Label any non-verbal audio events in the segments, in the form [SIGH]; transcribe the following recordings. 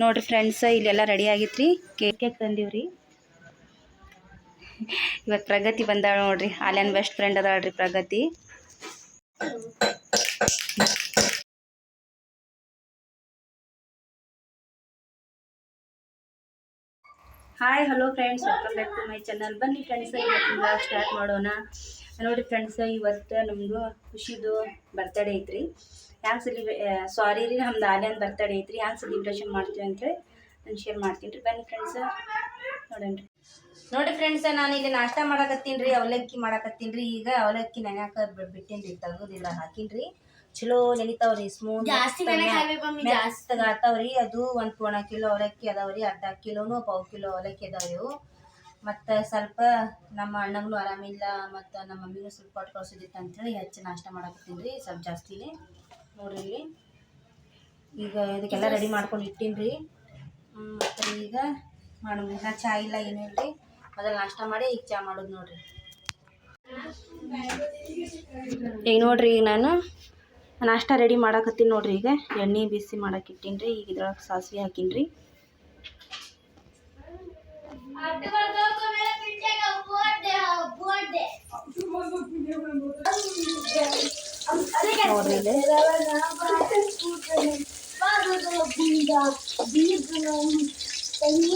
ನೋಡ್ರಿ ಫ್ರೆಂಡ್ಸ್ ಇಲ್ಲೆಲ್ಲ ರೆಡಿ ಆಗಿತ್ರಿ? ಕೇಕ್ ಕೇಕ್ ತಂದೀವ್ರಿ. ಇವತ್ತು ಪ್ರಗತಿ ಬಂದಾಳ ನೋಡ್ರಿ. ಆಲ್ಯಾನ್ best friend ಅದಾಳ್ರಿ Pragati. Hi hello friends welcome back to my channel ಬನ್ನಿ ಫ್ರೆಂಡ್ಸ್ ಇವತ್ತಿಂದ ಸ್ಟಾರ್ಟ್ ಮಾಡೋಣ. ನೋಡಿ ಫ್ರೆಂಡ್ಸ್ ಇವತ್ತು ನಮ್ಮದು ಖುಷಿದು ಬರ್ತಡೇ ಐತ್ರಿ. ಹ್ಯಾಂಗೆ ಸೆಲಿಬ್ರೇ ಸಾರಿ ರೀ ನಮ್ದು ಆಲ್ಯಾನ್ ಬರ್ತಡೇ ಐತ್ರಿ ಹ್ಯಾಂಗೆ ಸೆಲಿಬ್ರೇಷನ್ ಮಾಡ್ತೀವಿ ಅಂತೇಳಿ ನಾನು ಶೇರ್ ಮಾಡ್ತೀನಿ ರೀ. ಬನ್ನಿ ಫ್ರೆಂಡ್ಸ ನೋಡೇನ್ರಿ ನೋಡಿ ಫ್ರೆಂಡ್ಸ ನಾನು ಇಲ್ಲಿ ನಾಷ್ಟ ಮಾಡಕತ್ತೀನಿ ರೀ ಅವಲಕ್ಕಿ ಮಾಡಕತ್ತೀನಿ ರೀ. ಈಗ ಅವಲಕ್ಕಿ ನೆನ್ಯಾಕ ಬಿಟ್ಟೀನಿ ರೀ ತೆಗೆದಿಲ್ಲ ಹಾಕಿನಿ ರೀ. ಚಲೋ ನೆನಿತಾವ್ರಿ ಸ್ಮೂತ್ ಜಾಸ್ತಿ. ಆತಾವ್ರಿ ಅದು ಒಂದು ಪೂರ್ಣ ಕಿಲೋ ಅವಲಕ್ಕಿ ಅದಾವ್ರಿ ಅರ್ಧ ಕಿಲೋನು ಪಾವು ಕಿಲೋ ಅವಲಕ್ಕಿ ಅದಾವ್ರಿ ಮತ್ತು ಸ್ವಲ್ಪ ನಮ್ಮ ಅಣ್ಣಗೂ ಆರಾಮಿಲ್ಲ ಮತ್ತು ನಮ್ಮ ಮಮ್ಮಿಗೂ ಸ್ವಲ್ಪ ಕೊಟ್ಟು ಕಳ್ಸೋದಿತ್ತು ಅಂತೇಳಿ ಹೆಚ್ಚು ನಾಷ್ಟ ಮಾಡಕತ್ತೀನಿ ರೀ ಸ್ವಲ್ಪ ಜಾಸ್ತಿನೇ. ನೋಡ್ರಿ ಇಲ್ಲಿ. ಈಗ ಇದಕ್ಕೆಲ್ಲ ರೆಡಿ ಮಾಡ್ಕೊಂಡು ಇಟ್ಟೀನಿ ರೀ. ಮತ್ತು ಈಗ ಮಾಡೋದು ನಾ ಚಾ ಇಲ್ಲ ಏನಿಲ್ಲ ರೀ. ಮೊದಲು ನಾಷ್ಟ ಮಾಡಿ ಈಗ ಚಾ ಮಾಡೋದು ನೋಡ್ರಿ. ಈಗ ನೋಡ್ರಿ ಈಗ ನಾನು ನಾಷ್ಟ ರೆಡಿ ಮಾಡಕತ್ತೀನಿ ನೋಡ್ರಿ ಈಗ. ಎಣ್ಣೆ ಬಿಸಿ ಮಾಡಕ್ಕೆ ಇಟ್ಟೀನಿ ರೀ. ಈಗ ಇದ್ರೊಳಗೆ ಸಾಸಿವೆ ಹಾಕೀನಿ ರೀ. ನೋಡ್ರಿ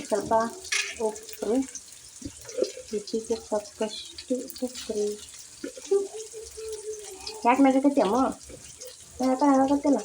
ಸ್ವಲ್ಪ ಉಪ್ಪು ರೀ ರುಚಿಗೆ ತಕ್ಕಷ್ಟು ಉಪ್ಪು ರೀ ಯಾಕೆ ನಗಕತ್ತಿ ಅಮ್ಮ ಯಾಕೆ ನಗಕತ್ತಿಲ್ಲ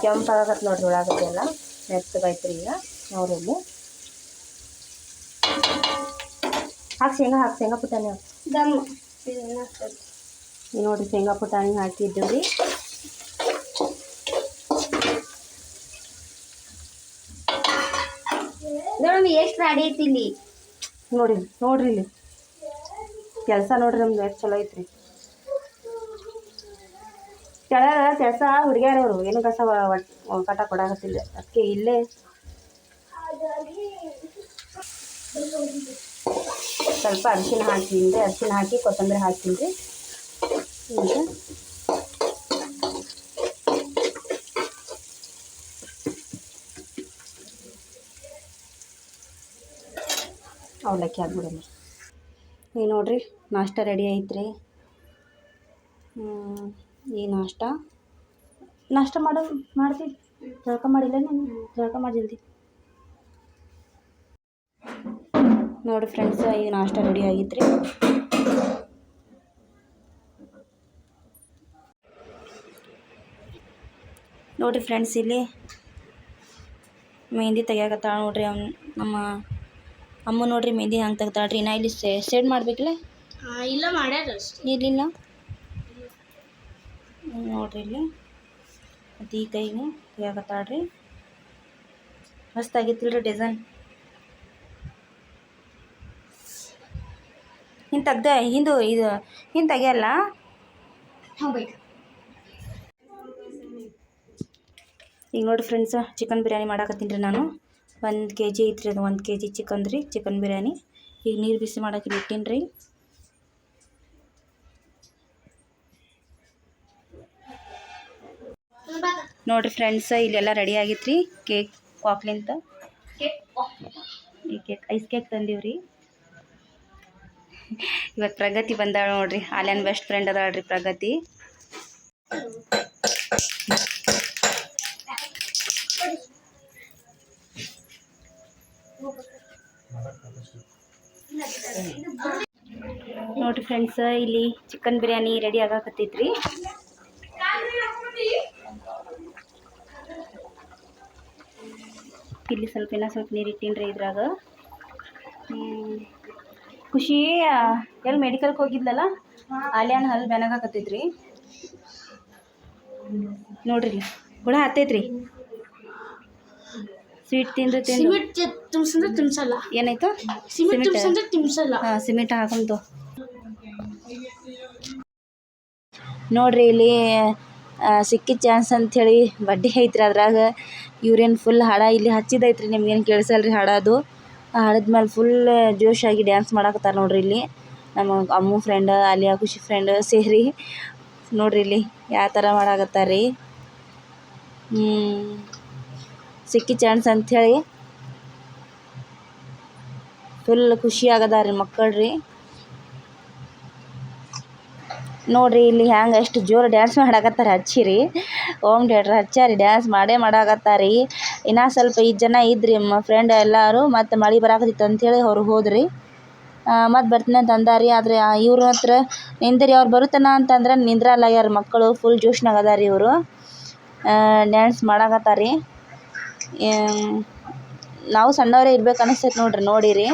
ಕೆಂಪಾಗತ್ತೆ ನೋಡ್ರಿ ಉಳ್ಳಾಗಡ್ಡಿ ಎಲ್ಲ ಮೆತ್ತಗಾಯ್ತು ಬೈತ್ರ ಈಗ ನೋಡಿಲ್ಲಿ ಹಾಕಿ ಶೇಂಗಾ ಹಾಕಿ ಶೇಂಗಾ ಪುಟಾಣಿ ಹಾಕಿ ನೋಡ್ರಿ ಶೇಂಗಾ ಪುಟಾಣಿ ಹಾಕಿದ್ದು ಐತಿ ಇಲ್ಲಿ ನೋಡ್ರಿ ನೋಡ್ರಿ ಇಲ್ಲಿ. ಕೆಲಸ ನೋಡ್ರಿ ನಮ್ದು, ಎಷ್ಟು ಚಲೋ ಐತ್ರಿ. ಕೆಳಗ ಕೆಲಸ ಹುಡುಗ್ಯಾರವ್ರು, ಏನು ಕಸ ಕಟ ಕೊಡಾಕತ್ತಿಲ್ಲ. ಅದಕ್ಕೆ ಇಲ್ಲೇ. ಸ್ವಲ್ಪ ಅರಿಶಿನ ಹಾಕಿನ್ರಿ ಅರಿಶಿನ ಹಾಕಿ ಕೊತ್ತಂಬರಿ ಹಾಕಿನ್ರಿ ಈಗ ಅವಲಕ್ಕಿ ಹಾಕ್ಬಿಡೋಣ. ಈಗ ನೋಡಿರಿ, ನಾಷ್ಟ ರೆಡಿ ಐತ್ರಿ. ಈ ನಾಷ್ಟ. ನಾಷ್ಟ ಮಾಡೋ ಮಾಡ್ತೀವಿ ಜಳಕ ಮಾಡಿಲ್ಲ ನಾನು? ಜಳಕ ಮಾಡಿ ಜಲ್ದಿ. ನೋಡಿ ಫ್ರೆಂಡ್ಸ್ ಈಗ ನಾಷ್ಟ ರೆಡಿ ಆಗಿತ್ರಿ. ನೋಡಿರಿ ಫ್ರೆಂಡ್ಸ್ ಇಲ್ಲಿ ಮೆಹಂದಿ ತೆಗಿಯಾಕತ್ತಾಳ ನೋಡ್ರಿ ಅವ್ನು ನಮ್ಮ ಅಮ್ಮ ನೋಡ್ರಿ ಮೆಹಂದಿ ಹಂಗೆ ತೆಗ್ದಾಳ್ರಿ ನಾ ಇಲ್ಲಿ ಸೆಡ್ ಮಾಡ್ಬೇಕಿಲ್ಲ? ಇಲ್ಲ ಮಾಡ್ಯಾರ ಅಷ್ಟೇ. ಇರಲಿಲ್ಲ? ನೋಡ್ರಿ ಇಲ್ಲಿ. ಮತ್ತು ಈ ಕೈಗೆ ಹೇಗತ್ತಾಳ್ರಿ? ಮಸ್ತ್ ಆಗಿತ್ತಿಲ್ರಿ ಡಿಸೈನ್ ಹಿಂಗೆ ತೆಗ್ದೆ ಹಿಂದು ಇದು ಹಿಂಗೆ ತೆಗಿಯಲ್ಲ ಈಗ ನೋಡಿ ಫ್ರೆಂಡ್ಸ್ ಚಿಕನ್ ಬಿರಿಯಾನಿ ಮಾಡಾಕತ್ತೀನಿ ರೀ ನಾನು. ಒಂದು ಕೆ ಜಿ ಐತ್ರಿ ಅದು, ಒಂದು ಕೆ ಜಿ ಚಿಕನ್ ರೀ ಚಿಕನ್ ಬಿರಿಯಾನಿ. ಈಗ ನೀರು ಬಿಸಿ ಮಾಡೋಕೆ ಇಟ್ಟೀನಿ ರೀ. ನೋಡಿರಿ ಫ್ರೆಂಡ್ಸ್ ಇಲ್ಲೆಲ್ಲ ರೆಡಿ ಆಗಿತ್ತು ರೀ ಕೇಕ್ ಕಾಫ್ಲಿಂತ ಈ ಕೇಕ್ ಐಸ್ ಕೇಕ್ ತಂದೀವ್ರಿ. ಇವತ್ತು ಪ್ರಗತಿ ಬಂದಾಳ ನೋಡ್ರಿ ಆಲ್ಯಾನ್ ಬೆಸ್ಟ್ ಫ್ರೆಂಡ್ ಅದಾಳ್ರಿ ಪ್ರಗತಿ. ನೋಡಿರಿ ಫ್ರೆಂಡ್ಸ್ ಇಲ್ಲಿ ಚಿಕನ್ ಬಿರಿಯಾನಿ ರೆಡಿ ಆಗಾಕತ್ತೈತ್ರಿ. ಇಲ್ಲಿ ಸ್ವಲ್ಪ ಏನೋ ಸ್ವಲ್ಪ ನೀರು ಇಟ್ಟಿನ್ರಿ ಇದ್ರಾಗ. ಖುಷಿ ಎಲ್ಲಿ ಮೆಡಿಕಲ್ಗೆ ಹೋಗಿದ್ಲಲ್ಲ? ಅಲ್ಯಾನ ಹಲ್ ಬೆನಗಾಕತ್ತೈತ್ರಿ. ನೋಡ್ರಿ. ಹುಳ ಹತ್ತೈತ್ರಿ. ಸ್ವೀಟ್ ತಿಂದು ತಿಂದು. ಸಿಮೆಂಟ್ ತುಂಬಿಸಂದ್ರೆ ತುಂಬಿಸಲ್ಲ. ಏನಾಯ್ತು? ಸಿಮೆಂಟ್ ತುಂಬಿಸಂದ್ರೆ ತುಂಬಿಸಲ್ಲ. ಹಾಂ ಸಿಮೆಂಟ್ ಹಾಕೊಂತು ನೋಡ್ರಿ ಇಲ್ಲಿ ಸಿಕ್ಕಿದ ಚಾನ್ಸ್ ಅಂಥೇಳಿ ಬಡ್ಡಿ ಐತ್ರಿ ಅದ್ರಾಗ. ಇವ್ರೇನು ಫುಲ್ ಹಾಡ ಇಲ್ಲಿ ಹಚ್ಚಿದೈತ್ರಿ ನಿಮ್ಗೇನು ಕೇಳಿಸಲ್ರಿ ಹಾಡೋದು ಅದು. ಹಾಡದ ಮೇಲೆ ಫುಲ್ ಜೋಶಾಗಿ ಡ್ಯಾನ್ಸ್ ಮಾಡಾಕತ್ತಾರ ನೋಡ್ರಿ ಇಲ್ಲಿ. ನಮ್ಮ ಅಮ್ಮು ಫ್ರೆಂಡ್ ಅಲಿಯಾ ಖುಷಿ ಫ್ರೆಂಡ್ ಸೇರಿ. ನೋಡ್ರಿ ಇಲ್ಲಿ ಯಾವ ಥರ ಮಾಡಾಕತ್ತಾರ ರೀ ಸಿಕ್ಕಿ ಚಾನ್ಸ್ ಅಂಥೇಳಿ ಫುಲ್ ಖುಷಿ ಆಗದ ರೀ ಮಕ್ಕಳು ರೀ ನೋಡಿರಿ ಇಲ್ಲಿ ಹ್ಯಾಂಗೆ ಎಷ್ಟು ಜೋರು ಡ್ಯಾನ್ಸ್ ಮಾಡಾಕತ್ತಾರ ಹಚ್ಚಿರಿ. ಓಮ್ ಥಿಯೇಟ್ರ್ ಹಚ್ಚಾರಿ ಡ್ಯಾನ್ಸ್ ಮಾಡೇ ಮಾಡಾಕತ್ತಾರಿ. ಇನ್ನೂ ಸ್ವಲ್ಪ ಈ ಜನ ಇದ್ರಿ ನಮ್ಮ ಫ್ರೆಂಡ್ ಎಲ್ಲರೂ, ಮತ್ತು ಮಳೆ ಬರಾಕತ್ತಿತ್ತು ಅಂಥೇಳಿ ಅವ್ರು ಹೋದ್ರಿ. ಮತ್ತು ಬರ್ತೀನಿ ಅಂತ ಅಂದಾರಿ, ಆದರೆ ಇವ್ರ ಹತ್ರ ನಿಂದ್ರಿ, ಅವ್ರು ಬರುತ್ತಾನ ಅಂತಂದ್ರೆ ನಿಂದ್ರಲ್ಲ ಯಾರು ಮಕ್ಕಳು ಫುಲ್ ಜೋಶ್ನಾಗ ಅದಾರ ರೀ ಇವರು ಡ್ಯಾನ್ಸ್ ಮಾಡಾಕತ್ತಾರಿ. ನಾವು ಸಣ್ಣವರೇ ಇರ್ಬೇಕು ಅನಿಸ್ತೈತೆ ನೋಡ್ರಿ, ನೋಡಿರಿ.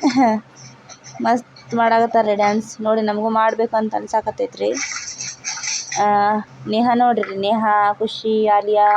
[LAUGHS] ಮಸ್ತ್ ಮಾಡಾಕತ್ತಾರ ರೀ ಡ್ಯಾನ್ಸ್ ನೋಡಿ ನಮಗೂ ಮಾಡಬೇಕು ಅಂತ ಅನ್ಸಾಕತ್ತೈತೆ ರೀ ನೇಹಾ ನೋಡಿರಿ, ನೇಹಾ, ಖುಷಿ, ಆಲಿಯಾ.